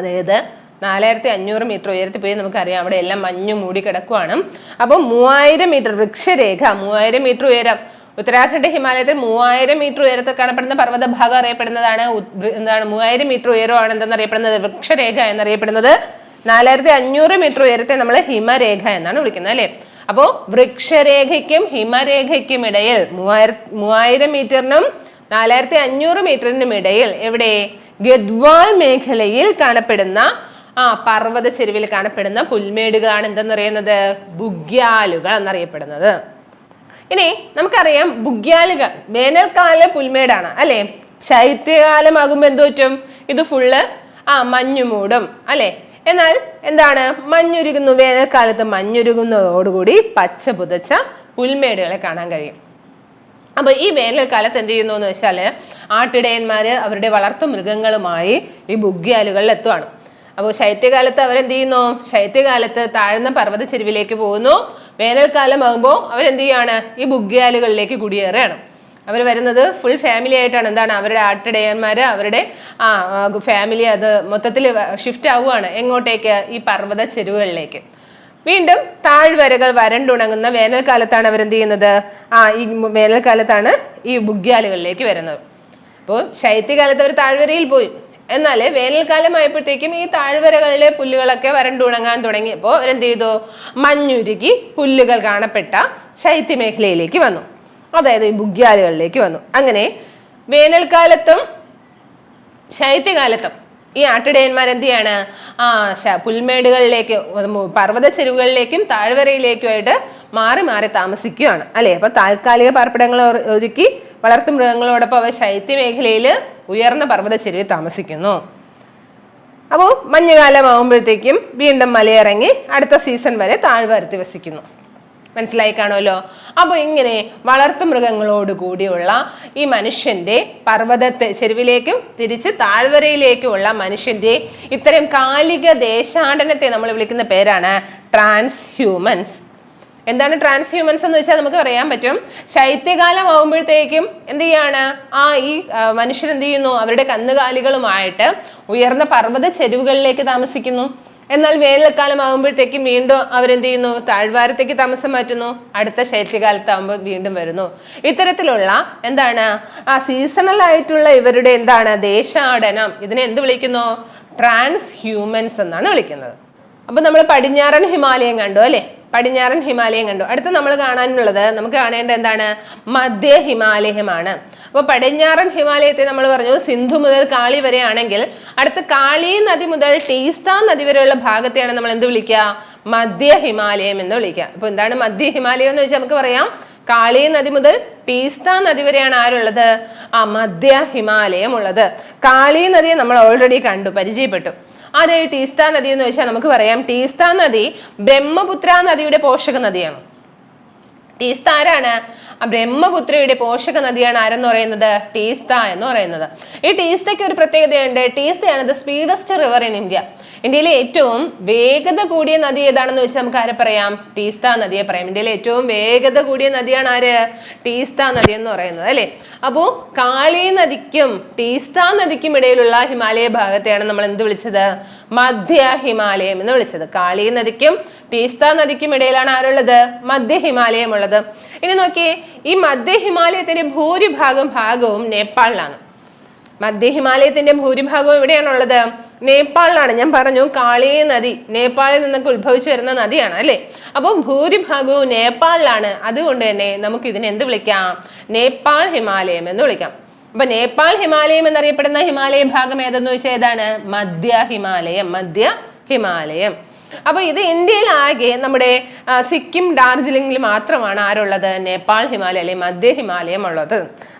അതായത് നാലായിരത്തി അഞ്ഞൂറ് മീറ്റർ ഉയരത്തിൽ പോയി നമുക്കറിയാം. അവിടെ എല്ലാം മഞ്ഞ് മൂടി കിടക്കുവാണ്. അപ്പോൾ മൂവായിരം മീറ്റർ വൃക്ഷരേഖ മൂവായിരം മീറ്റർ ഉയരം. ഉത്തരാഖണ്ഡ് ഹിമാലയത്തിൽ മൂവായിരം മീറ്റർ ഉയരത്തിൽ കാണപ്പെടുന്ന പർവത ഭാഗം അറിയപ്പെടുന്നതാണ് എന്താണ് മൂവായിരം മീറ്റർ ഉയരമാണ് എന്തെന്നറിയപ്പെടുന്നത്? വൃക്ഷരേഖ എന്നറിയപ്പെടുന്നത്. നാലായിരത്തി അഞ്ഞൂറ് മീറ്റർ ഉയരത്തെ നമ്മൾ ഹിമരേഖ എന്നാണ് വിളിക്കുന്നത് അല്ലേ? അപ്പോൾ വൃക്ഷരേഖയ്ക്കും ഹിമരേഖയ്ക്കും ഇടയിൽ മൂവായിരം മൂവായിരം മീറ്ററിനും നാലായിരത്തി അഞ്ഞൂറ് മീറ്ററിനും ഇടയിൽ എവിടെ? ഗദ്വാൾ മേഖലയിൽ കാണപ്പെടുന്ന ആ പർവത ചെരുവിൽ കാണപ്പെടുന്ന പുൽമേടുകളാണ് എന്തെന്നറിയുന്നത്? ബുഗ്യാലുകൾ എന്നറിയപ്പെടുന്നത്. ഇനി നമുക്കറിയാം ബുഗ്യാലുകൾ വേനൽക്കാല പുൽമേടാണ് അല്ലെ? ശൈത്യകാലമാകുമ്പോൾ എന്തോറ്റും ഇത് ഫുള്ള് ആ മഞ്ഞു മൂടും അല്ലെ? എന്നാൽ എന്താണ്? മഞ്ഞുരുകുന്നു വേനൽക്കാലത്ത് മഞ്ഞുരുകുന്നതോടുകൂടി പച്ച പുതച്ച പുൽമേടുകളെ കാണാൻ കഴിയും. അപ്പൊ ഈ വേനൽക്കാലത്ത് എന്ത് ചെയ്യുന്നു എന്ന് വെച്ചാൽ ആട്ടിടയന്മാര് അവരുടെ വളർത്തു മൃഗങ്ങളുമായി ഈ ബുഗ്യാലുകളിൽ എത്തുവാണ്. അപ്പോൾ ശൈത്യകാലത്ത് അവരെന്ത് ചെയ്യുന്നു ശൈത്യകാലത്ത് താഴ്ന്ന പർവത ചെരുവിലേക്ക് പോകുന്നു. വേനൽക്കാലമാകുമ്പോൾ അവരെന്ത് ചെയ്യാണ് ഈ ബുഗ്യാലുകളിലേക്ക് കുടിയേറുകയാണ്. അവർ വരുന്നത് ഫുൾ ഫാമിലി ആയിട്ടാണ്. എന്താണ്? അവരുടെ ആട്ടിടയന്മാർ അവരുടെ ആ ഫാമിലി അത് മൊത്തത്തിൽ ഷിഫ്റ്റ് ആവുകയാണ് എങ്ങോട്ടേക്ക്? ഈ പർവത ചെരുവുകളിലേക്ക് വീണ്ടും താഴ്വരകൾ വരണ്ടുണങ്ങുന്ന വേനൽക്കാലത്താണ് അവരെന്ത് ചെയ്യുന്നത് ആ ഈ വേനൽക്കാലത്താണ് ഈ ബുഗ്യാലുകളിലേക്ക് വരുന്നത്. അപ്പോൾ ശൈത്യകാലത്ത് അവർ താഴ്വരയിൽ പോയി. എന്നാൽ വേനൽക്കാലമായപ്പോഴത്തേക്കും ഈ താഴ്വരകളിലെ പുല്ലുകളൊക്കെ വരണ്ടുണങ്ങാൻ തുടങ്ങിയപ്പോൾ അവരെന്ത് ചെയ്തു? മഞ്ഞുരുകി പുല്ലുകൾ കാണപ്പെട്ട ശൈത്യമേഖലയിലേക്ക് വന്നു. അതായത് ഈ ബുഗ്യാലുകളിലേക്ക് വന്നു. അങ്ങനെ വേനൽക്കാലത്തും ശൈത്യകാലത്തും ഈ ആട്ടിടയന്മാർ എന്ത് ചെയ്യാണ് ആ പുൽമേടുകളിലേക്ക് പർവത ചെരുവുകളിലേക്കും താഴ്വരയിലേക്കുമായിട്ട് മാറി മാറി താമസിക്കുകയാണ്. അല്ലേ? അപ്പൊ താൽക്കാലിക പാർപ്പിടങ്ങൾ ഒരുക്കി വളർത്തു മൃഗങ്ങളോടൊപ്പം അവ ശൈത്യമേഖലയിൽ ഉയർന്ന പർവത ചെരുവിൽ താമസിക്കുന്നു. അപ്പോൾ മഞ്ഞുകാലമാകുമ്പോഴത്തേക്കും വീണ്ടും മലയിറങ്ങി അടുത്ത സീസൺ വരെ താഴ്വരത്തി വസിക്കുന്നു. മനസ്സിലായി കാണുമല്ലോ അപ്പോൾ ഇങ്ങനെ വളർത്തു മൃഗങ്ങളോട് കൂടിയുള്ള ഈ മനുഷ്യന്റെ പർവതത്തെ ചെരുവിലേക്കും തിരിച്ച് താഴ്വരയിലേക്കുമുള്ള മനുഷ്യന്റെ ഇത്തരം കാലിക ദേശാടനത്തെ നമ്മൾ വിളിക്കുന്ന പേരാണ് ട്രാൻസ് ഹ്യൂമൻസ് എന്താണ് ട്രാൻസ് ഹ്യൂമൻസ് എന്ന് വെച്ചാൽ നമുക്ക് പറയാൻ പറ്റും ശൈത്യകാലം ആകുമ്പോഴത്തേക്കും എന്ത് ചെയ്യാണ്? ആ ഈ മനുഷ്യർ എന്ത് ചെയ്യുന്നു? അവരുടെ കന്നുകാലികളുമായിട്ട് ഉയർന്ന പർവത ചെരുവുകളിലേക്ക് താമസിക്കുന്നു. എന്നാൽ വേനൽക്കാലം ആകുമ്പോഴത്തേക്കും വീണ്ടും അവരെന്ത് ചെയ്യുന്നു താഴ്വാരത്തേക്ക് താമസം മാറ്റുന്നു. അടുത്ത ശൈത്യകാലത്താകുമ്പോൾ വീണ്ടും വരുന്നു. ഇത്തരത്തിലുള്ള എന്താണ്? ആ സീസണൽ ആയിട്ടുള്ള ഇവരുടെ എന്താണ്? ദേശാടനം. ഇതിനെ എന്ത് വിളിക്കുന്നു? ട്രാൻസ് ഹ്യൂമൻസ് എന്നാണ് വിളിക്കുന്നത്. അപ്പൊ നമ്മൾ പടിഞ്ഞാറൻ ഹിമാലയം കണ്ടു അല്ലെ? പടിഞ്ഞാറൻ ഹിമാലയം കണ്ടു. അടുത്ത് നമ്മൾ കാണാനുള്ളത് നമുക്ക് കാണേണ്ട എന്താണ്? മധ്യ ഹിമാലയമാണ്. അപ്പോൾ പടിഞ്ഞാറൻ ഹിമാലയത്തെ നമ്മൾ പറഞ്ഞു സിന്ധു മുതൽ കാളി വരെയാണെങ്കിൽ അടുത്ത് കാളി നദി മുതൽ ടീസ്താ നദി വരെയുള്ള ഭാഗത്തെയാണ് നമ്മൾ എന്ത് വിളിക്കുക? മധ്യ ഹിമാലയം എന്ന് വിളിക്കുക. അപ്പോൾ എന്താണ് മധ്യ ഹിമാലയം എന്ന് വെച്ചാൽ നമുക്ക് പറയാം. കാളി നദി മുതൽ ടീസ്താ നദി വരെയാണ് ആരുള്ളത്? ആ മധ്യ ഹിമാലയം ഉള്ളത്. കാളി നദിയെ നമ്മൾ ഓൾറെഡി കണ്ടു പരിചയപ്പെട്ടു. ആരെ ടീസ്ത നദി എന്ന് വെച്ചാൽ നമുക്ക് പറയാം. ടീസ്ത നദി ബ്രഹ്മപുത്ര നദിയുടെ പോഷക നദിയാണ്. ടീസ്ത ആരാണ്? ബ്രഹ്മപുത്രയുടെ പോഷക നദിയാണ് ആരെന്ന് പറയുന്നത്? ടീസ്ത എന്ന് പറയുന്നത്. ഈ ടീസ്തയ്ക്ക് ഒരു പ്രത്യേകതയുണ്ട്. ടീസ്തയാണ് the speedest river in India. ഇന്ത്യയിലെ ഏറ്റവും വേഗത കൂടിയ നദി ഏതാണെന്ന് വെച്ചാൽ നമുക്ക് ആരെ പറയാം? ടീസ്ത നദിയെ പറയാം. ഇന്ത്യയിലെ ഏറ്റവും വേഗത കൂടിയ നദിയാണ് ആര്? ടീസ്ത നദി എന്ന് പറയുന്നത് അല്ലേ? അപ്പോൾ കാളി നദിക്കും ടീസ്ത നദിക്കും ഇടയിലുള്ള ഹിമാലയ ഭാഗത്തെയാണ് നമ്മൾ എന്ത് വിളിച്ചത്? മധ്യ ഹിമാലയം എന്ന് വിളിച്ചത്. കാളി നദിക്കും ടീസ്ത നദിക്കും ഇടയിലാണ് ആരുള്ളത്? മധ്യ ഹിമാലയം ഉള്ളത്. ഇനി നോക്കിയേ ഈ മധ്യ ഹിമാലയത്തിന്റെ ഭൂരിഭാഗം ഭാഗവും നേപ്പാളിലാണ്. മധ്യ ഹിമാലയത്തിന്റെ ഭൂരിഭാഗവും എവിടെയാണുള്ളത് നേപ്പാളിലാണ്. ഞാൻ പറഞ്ഞു കാളി നദി നേപ്പാളിൽ നിന്നൊക്കെ ഉത്ഭവിച്ചു വരുന്ന നദിയാണ് അല്ലേ? അപ്പം ഭൂരിഭാഗവും നേപ്പാളിലാണ്. അതുകൊണ്ട് തന്നെ നമുക്ക് ഇതിനെ എന്ത് വിളിക്കാം? നേപ്പാൾ ഹിമാലയം എന്ന് വിളിക്കാം. അപ്പൊ നേപ്പാൾ ഹിമാലയം എന്നറിയപ്പെടുന്ന ഹിമാലയ ഭാഗം ഏതെന്ന് വെച്ചാൽ ഏതാണ്? മധ്യ ഹിമാലയം മധ്യ ഹിമാലയം. അപ്പൊ ഇത് ഇന്ത്യയിലാകെ നമ്മുടെ സിക്കിം ഡാർജിലിംഗിൽ മാത്രമാണ് ആരുള്ളത്? നേപ്പാൾ ഹിമാലയ അല്ലെങ്കിൽ മധ്യ ഹിമാലയം ഉള്ളത്.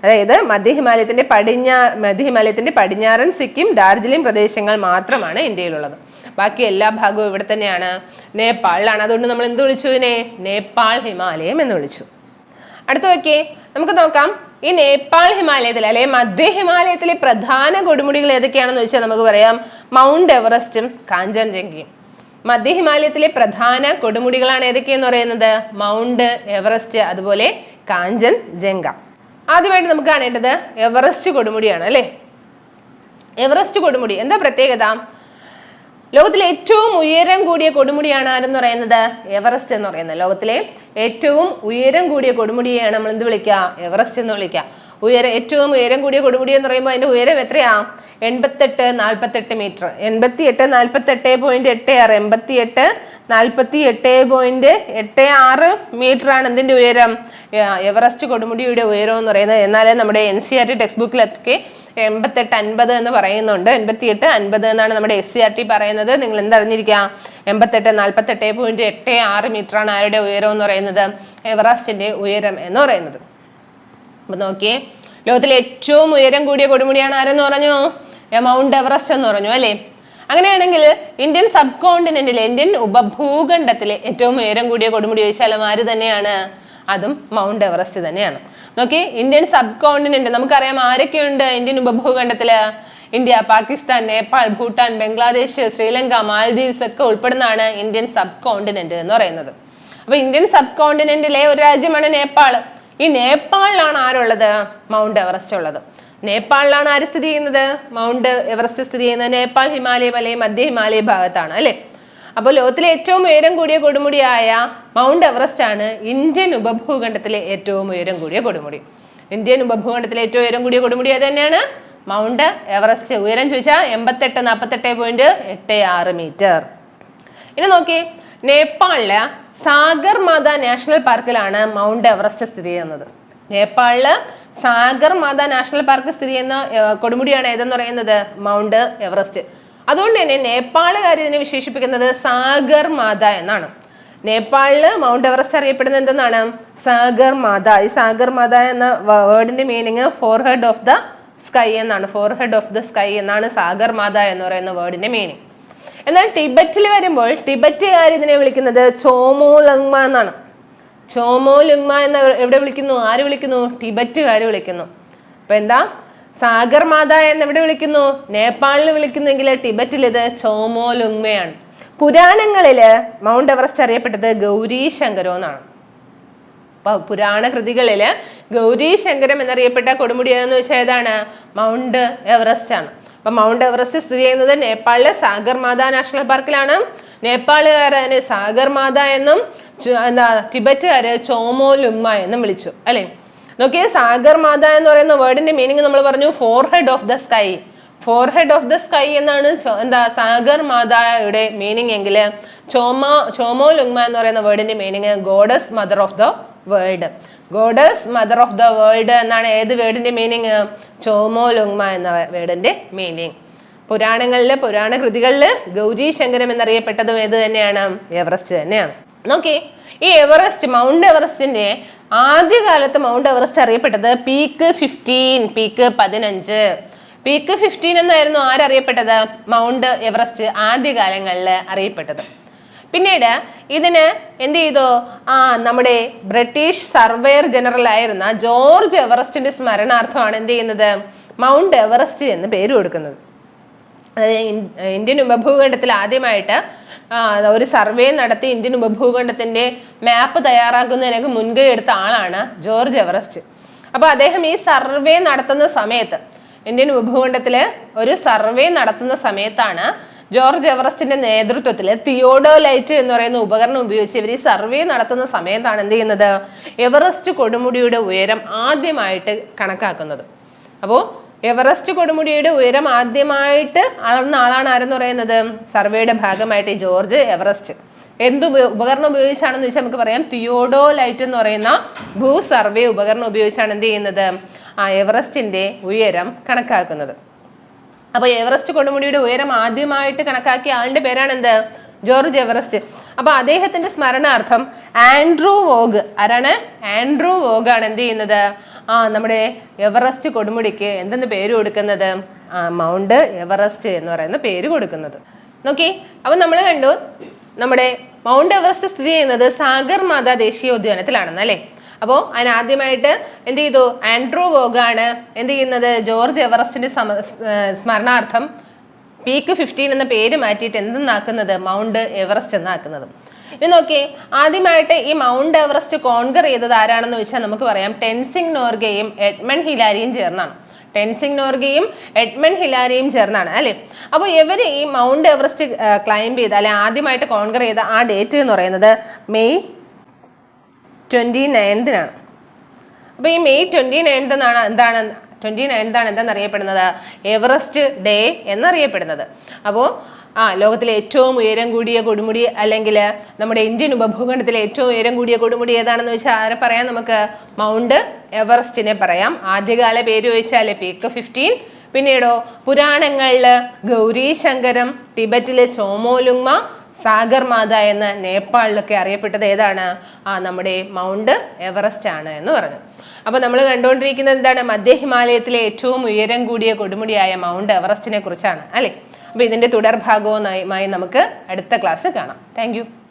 അതായത് മധ്യ ഹിമാലയത്തിന്റെ പടിഞ്ഞാ മധ്യ ഹിമാലയത്തിന്റെ പടിഞ്ഞാറൻ സിക്കിം ഡാർജിലിംഗ് പ്രദേശങ്ങൾ മാത്രമാണ് ഇന്ത്യയിലുള്ളത്. ബാക്കി എല്ലാ ഭാഗവും ഇവിടെ തന്നെയാണ്. നേപ്പാളിലാണ്. അതുകൊണ്ട് നമ്മൾ എന്ത് വിളിച്ചു ഇതിനെ? നേപ്പാൾ ഹിമാലയം എന്ന് വിളിച്ചു. അടുത്ത നോക്കിയേ നമുക്ക് നോക്കാം. ഈ നേപ്പാൾ ഹിമാലയത്തിൽ അല്ലെ മധ്യ ഹിമാലയത്തിലെ പ്രധാന കൊടുമുടികൾ ഏതൊക്കെയാണെന്ന് വെച്ചാൽ നമുക്ക് പറയാം. മൗണ്ട് എവറസ്റ്റും കാഞ്ചൻജംഗയും. മധ്യ ഹിമാലയത്തിലെ പ്രധാന കൊടുമുടികളാണ് ഏതൊക്കെയെന്ന് പറയുന്നത്? മൗണ്ട് എവറസ്റ്റ് അതുപോലെ കാഞ്ചൻ ജംഗ. ആദ്യമായിട്ട് നമുക്ക് കാണേണ്ടത് എവറസ്റ്റ് കൊടുമുടിയാണ് അല്ലേ? എവറസ്റ്റ് കൊടുമുടി എന്താ പ്രത്യേകത? ലോകത്തിലെ ഏറ്റവും ഉയരം കൂടിയ കൊടുമുടിയാണ് ആരെന്ന് പറയുന്നത്? എവറസ്റ്റ് എന്ന് പറയുന്നത്. ലോകത്തിലെ ഏറ്റവും ഉയരം കൂടിയ കൊടുമുടിയെയാണ് നമ്മൾ എന്ത് വിളിക്കുക? എവറസ്റ്റ് എന്ന് വിളിക്കുക. ഉയരം ഏറ്റവും ഉയരം കൂടിയ കൊടുമുടി എന്ന് പറയുമ്പോൾ അതിന്റെ ഉയരം എത്രയാ? എൺപത്തെട്ട് നാൽപ്പത്തെട്ട് മീറ്റർ എൺപത്തി എട്ട് നാൽപ്പത്തെട്ട് പോയിന്റ് എട്ട് ആറ്. എൺപത്തി എട്ട് നാൽപ്പത്തി എട്ട് പോയിന്റ് എട്ട് ആറ് മീറ്റർ ആണ് എന്തിന്റെ ഉയരം? എവറസ്റ്റ് കൊടുമുടിയുടെ ഉയരം എന്ന് പറയുന്നത്. എന്നാലേ നമ്മുടെ N C R T text ബുക്കിലൊക്കെ എൺപത്തെട്ട് അൻപത് എന്ന് പറയുന്നുണ്ട്. എൺപത്തിയെട്ട് അൻപത് എന്നാണ് നമ്മുടെ എസ് സി ആർ ടി പറയുന്നത്. നിങ്ങൾ എന്തറിഞ്ഞിരിക്കുക എൺപത്തെട്ട് നാൽപ്പത്തെട്ട് പോയിന്റ് എട്ട് ആറ് മീറ്റർ ആണ് ആരുടെ ഉയരം എന്ന് പറയുന്നത്? എവറസ്റ്റിന്റെ ഉയരം എന്ന് പറയുന്നത്. അപ്പൊ നോക്കിയേ ലോകത്തിലെ ഏറ്റവും ഉയരം കൂടിയ കൊടുമുടിയാണ് ആരെന്ന് പറഞ്ഞു? മൗണ്ട് എവറസ്റ്റ് എന്ന് പറഞ്ഞു അല്ലേ? അങ്ങനെയാണെങ്കിൽ ഇന്ത്യൻ സബ് കോണ്ടിനെന്റിലെ ഇന്ത്യൻ ഉപഭൂഖണ്ഡത്തിലെ ഏറ്റവും ഉയരം കൂടിയ കൊടുമുടി ചോദിച്ചാലും ആര് തന്നെയാണ്? അതും മൗണ്ട് എവറസ്റ്റ് തന്നെയാണ്. നോക്കി ഇന്ത്യൻ സബ് കോണ്ടിനെന്റ് നമുക്കറിയാം ആരൊക്കെയുണ്ട് ഇന്ത്യൻ ഉപഭൂഖണ്ഡത്തിൽ? ഇന്ത്യ പാകിസ്ഥാൻ നേപ്പാൾ ഭൂട്ടാൻ ബംഗ്ലാദേശ് ശ്രീലങ്ക മാൽദീവ്സ് ഒക്കെ ഉൾപ്പെടുന്നതാണ് ഇന്ത്യൻ സബ് കോണ്ടിനെന്റ് എന്ന് പറയുന്നത്. അപ്പൊ ഇന്ത്യൻ സബ് കോണ്ടിനെന്റിലെ ഒരു രാജ്യമാണ് നേപ്പാൾ ഈ നേപ്പാളിലാണ് ആരുള്ളത്? മൗണ്ട് എവറസ്റ്റ് ഉള്ളത്. നേപ്പാളിലാണ് ആര് സ്ഥിതി ചെയ്യുന്നത്? മൗണ്ട് എവറസ്റ്റ് സ്ഥിതി ചെയ്യുന്നത് നേപ്പാൾ ഹിമാലയ മലയും മധ്യ ഹിമാലയ ഭാഗത്താണ് അല്ലേ? അപ്പോൾ ലോകത്തിലെ ഏറ്റവും ഉയരം കൂടിയ കൊടുമുടിയായ മൗണ്ട് എവറസ്റ്റ് ആണ് ഇന്ത്യൻ ഉപഭൂഖണ്ഡത്തിലെ ഏറ്റവും ഉയരം കൂടിയ കൊടുമുടി. ഇന്ത്യൻ ഉപഭൂഖണ്ഡത്തിലെ ഏറ്റവും ഉയരം കൂടിയ കൊടുമുടി അത് തന്നെയാണ്. Mount Everest. ഉയരം ചോദിച്ചാൽ എൺപത്തെട്ട് നാൽപ്പത്തെട്ട് പോയിന്റ് എട്ട് ആറ് മീറ്റർ. ഇനി നോക്കി നേപ്പാളിലെ സാഗർ മാത നാഷണൽ പാർക്കിലാണ് മൗണ്ട് എവറസ്റ്റ് സ്ഥിതി ചെയ്യുന്നത്. നേപ്പാളിൽ സാഗർ മാത നാഷണൽ പാർക്ക് സ്ഥിതി ചെയ്യുന്ന കൊടുമുടിയാണ് ഏതെന്ന് പറയുന്നത്? Mount Everest. അതുകൊണ്ട് തന്നെ നേപ്പാളുകാർ ഇതിനെ വിശേഷിപ്പിക്കുന്നത് സാഗർ മാത എന്നാണ്. നേപ്പാളിൽ മൗണ്ട് എവറസ്റ്റ് അറിയപ്പെടുന്നത് എന്തെന്നാണ്? സാഗർ മാത. ഈ സാഗർ മാത എന്ന വേർഡിന്റെ meaning forehead of the sky എന്നാണ്. Forehead of the sky എന്നാണ് സാഗർ മാത എന്ന് പറയുന്ന വേർഡിന്റെ മീനിങ് എന്നാൽ ടിബറ്റിൽ വരുമ്പോൾ ടിബറ്റുകാർ ഇതിനെ വിളിക്കുന്നത്? ചോമോ ലങ്മ എന്നാണ്. ചോമോ ലുങ്മ എന്ന എവിടെ വിളിക്കുന്നു? ആര് വിളിക്കുന്നു? ടിബറ്റുകാർ വിളിക്കുന്നു. അപ്പൊ എന്താ? സാഗർ മാത എന്ന് എവിടെ വിളിക്കുന്നു? നേപ്പാളിൽ വിളിക്കുന്നെങ്കിൽ ടിബറ്റിൽ ഇത് ചോമോ ലുങ്മയാണ്. പുരാണങ്ങളിൽ മൗണ്ട് എവറസ്റ്റ് അറിയപ്പെട്ടത് ഗൗരി ശങ്കരോ എന്നാണ്. അപ്പൊ പുരാണ കൃതികളിൽ ഗൗരീശങ്കരം എന്നറിയപ്പെട്ട കൊടുമുടി ഏതെന്ന് വെച്ചാൽ ഏതാണ്? മൗണ്ട് എവറസ്റ്റ് ആണ്. അപ്പൊ മൗണ്ട് എവറസ്റ്റ് സ്ഥിതി ചെയ്യുന്നത് നേപ്പാളിലെ സാഗർ മാത നാഷണൽ പാർക്കിലാണ്. നേപ്പാളുകാർ അതിനെ സാഗർ മാത എന്നും എന്താ ടിബറ്റുകാര് ചോമോലുമ്മ എന്നും വിളിച്ചു അല്ലെ? നോക്കിയേ സാഗർ മാത എന്ന് പറയുന്ന വേർഡിന്റെ മീനിങ് നമ്മൾ പറഞ്ഞു forehead of the sky forehead of the sky എന്നാണ് എന്താ സാഗർ മാതായുടെ മീനിങ് എങ്കിൽ ചോമ ചോമോ ലുങ്മ എന്ന് പറയുന്ന വേർഡിന്റെ meaning goddess mother of the world goddess mother of the world എന്നാണ് ഏത് വേർഡിന്റെ മീനിങ് ചോമോ ലുങ്മ എന്ന വേർഡിന്റെ മീനിങ് പുരാണങ്ങളിൽ പുരാണ കൃതികളിൽ ഗൗരി ശങ്കരം എന്നറിയപ്പെട്ടതും ഏത് തന്നെയാണ്? എവറസ്റ്റ് തന്നെയാണ്. നോക്കി ഈ എവറസ്റ്റ് മൗണ്ട് എവറസ്റ്റിന്റെ ആദ്യകാലത്ത് മൗണ്ട് എവറസ്റ്റ് അറിയപ്പെട്ടത് പീക്ക് ഫിഫ്റ്റീൻ പീക്ക് പതിനഞ്ച്. പീക്ക് ഫിഫ്റ്റീൻ എന്നായിരുന്നു ആരറിയപ്പെട്ടത്? മൗണ്ട് എവറസ്റ്റ് ആദ്യകാലങ്ങളിൽ അറിയപ്പെട്ടത്. പിന്നീട് ഇതിന് എന്ത് ചെയ്തു? ആ നമ്മുടെ ബ്രിട്ടീഷ് സർവേയർ ജനറൽ ആയിരുന്ന ജോർജ് എവറസ്റ്റിന്റെ സ്മരണാർത്ഥമാണ് എന്ത് ചെയ്യുന്നത്? മൗണ്ട് എവറസ്റ്റ് എന്ന് പേര് കൊടുക്കുന്നത്. ഇന്ത്യൻ ഉപഭൂഖണ്ഡത്തിൽ ആദ്യമായിട്ട് ഒരു സർവേ നടത്തി ഇന്ത്യൻ ഉപഭൂഖണ്ഡത്തിന്റെ മാപ്പ് തയ്യാറാക്കുന്നതിനൊക്കെ മുൻകൈ എടുത്ത ആളാണ് ജോർജ് എവറസ്റ്റ് അപ്പൊ അദ്ദേഹം ഈ സർവേ നടത്തുന്ന സമയത്ത് ഇന്ത്യൻ ഉപഭൂഖണ്ഡത്തിൽ ഒരു സർവേ നടത്തുന്ന സമയത്താണ് ജോർജ് എവറസ്റ്റിന്റെ നേതൃത്വത്തിൽ തിയോഡോലൈറ്റ് എന്ന് പറയുന്ന ഉപകരണം ഉപയോഗിച്ച് ഇവർ ഈ സർവേ നടത്തുന്ന സമയത്താണ് എന്ത് ചെയ്യുന്നത്? എവറസ്റ്റ് കൊടുമുടിയുടെ ഉയരം ആദ്യമായിട്ട് കണക്കാക്കുന്നത്. അപ്പോൾ എവറസ്റ്റ് കൊടുമുടിയുടെ ഉയരം ആദ്യമായിട്ട് അളന്ന ആളാണ് ആരെന്ന് പറയുന്നത്? സർവേയുടെ ഭാഗമായിട്ട് ജോർജ് എവറസ്റ്റ്. എന്ത് ഉപ- ഉപകരണം ഉപയോഗിച്ചാണെന്ന് ചോദിച്ചാൽ നമുക്ക് പറയാം. തിയോഡോ ലൈറ്റ് എന്ന് പറയുന്ന ഭൂ സർവേ ഉപകരണം ഉപയോഗിച്ചാണ് എന്ത് ചെയ്യുന്നത്? ആ എവറസ്റ്റിന്റെ ഉയരം കണക്കാക്കുന്നത്. അപ്പൊ എവറസ്റ്റ് കൊടുമുടിയുടെ ഉയരം ആദ്യമായിട്ട് കണക്കാക്കിയ ആളുടെ പേരാണ് എന്ത് ജോർജ് എവറസ്റ്റ്. അപ്പൊ അദ്ദേഹത്തിന്റെ സ്മരണാർത്ഥം ആൻഡ്രൂ വോഗ്. ആരാണ്? ആൻഡ്രൂ വോഗ് ആണ് എന്ത് ചെയ്യുന്നത്? ആ നമ്മുടെ എവറസ്റ്റ് കൊടുമുടിക്ക് എന്തെന്ന് പേര് കൊടുക്കുന്നത്? മൗണ്ട് എവറസ്റ്റ് എന്ന് പറയുന്ന പേര് കൊടുക്കുന്നത്. നോക്കി അപ്പൊ നമ്മൾ കണ്ടു നമ്മുടെ മൗണ്ട് എവറസ്റ്റ് സ്ഥിതി ചെയ്യുന്നത് സാഗർ മാതാ ദേശീയ ഉദ്യാനത്തിലാണെന്ന് അല്ലേ അപ്പോൾ അതിനാദ്യമായിട്ട് എന്ത് ചെയ്തു? ആൻഡ്രൂ വോഗാണ് എന്ത് ചെയ്യുന്നത്? ജോർജ് എവറസ്റ്റിന്റെ സമ സ്മരണാർത്ഥം പീക്ക് ഫിഫ്റ്റീൻ എന്ന പേര് മാറ്റിയിട്ട് എന്തെന്നാക്കുന്നത്? Mount Everest എന്നാക്കുന്നത്. ഇനി നോക്കി ആദ്യമായിട്ട് ഈ മൗണ്ട് എവറസ്റ്റ് കോൺകർ ചെയ്തത് ആരാണെന്ന് വെച്ചാൽ നമുക്ക് പറയാം. ടെൻസിങ് നോർഗയും എഡ്മൺ ഹിലാരിയും ചേർന്നാണ്. ടെൻസിങ് നോർഗയും എഡ്മൺ ഹിലാരിയും ചേർന്നാണ് അല്ലേ? അപ്പോൾ ഇവർ ഈ മൗണ്ട് എവറസ്റ്റ് ക്ലൈംബ് ചെയ്ത അല്ലെ ആദ്യമായിട്ട് കോൺകർ ചെയ്ത ആ ഡേറ്റ് എന്ന് പറയുന്നത് മെയ് ട്വന്റി നയൻത്തിനാണ് അപ്പോൾ ഈ മെയ് ട്വന്റി നയൻത്ത് എന്നാണ് എന്താണ് ട്വന്റി നയൻത്താണ് എന്താണെന്നറിയപ്പെടുന്നത് എവറസ്റ്റ് ഡേ എന്നറിയപ്പെടുന്നത്. അപ്പോൾ ആ ലോകത്തിലെ ഏറ്റവും ഉയരം കൂടിയ കൊടുമുടി അല്ലെങ്കിൽ നമ്മുടെ ഇന്ത്യൻ ഉപഭൂഖണ്ഡത്തിലെ ഏറ്റവും ഉയരം കൂടിയ കൊടുമുടി ഏതാണെന്ന് വെച്ചാൽ ആരെ പറയാം നമുക്ക്? മൗണ്ട് എവറസ്റ്റിനെ പറയാം. ആദ്യകാല പേര് ചോദിച്ചാൽ പീക്ക് ഫിഫ്റ്റീൻ പിന്നീടോ പുരാണങ്ങളിൽ ഗൗരീശങ്കരം ടിബറ്റിലെ ചോമോലുങ്മ സാഗർ മാത എന്ന് നേപ്പാളിലൊക്കെ അറിയപ്പെട്ടത് ഏതാണ്? ആ നമ്മുടെ മൗണ്ട് എവറസ്റ്റ് ആണ് എന്ന് പറഞ്ഞു. അപ്പൊ നമ്മൾ കണ്ടുകൊണ്ടിരിക്കുന്നത് എന്താണ്? മധ്യ ഹിമാലയത്തിലെ ഏറ്റവും ഉയരം കൂടിയ കൊടുമുടിയായ മൗണ്ട് എവറസ്റ്റിനെ കുറിച്ചാണ് അല്ലെ? അപ്പോൾ ഇതിന്റെ തുടർഭാഗവുമായി നമുക്ക് അടുത്ത ക്ലാസ് കാണാം. താങ്ക്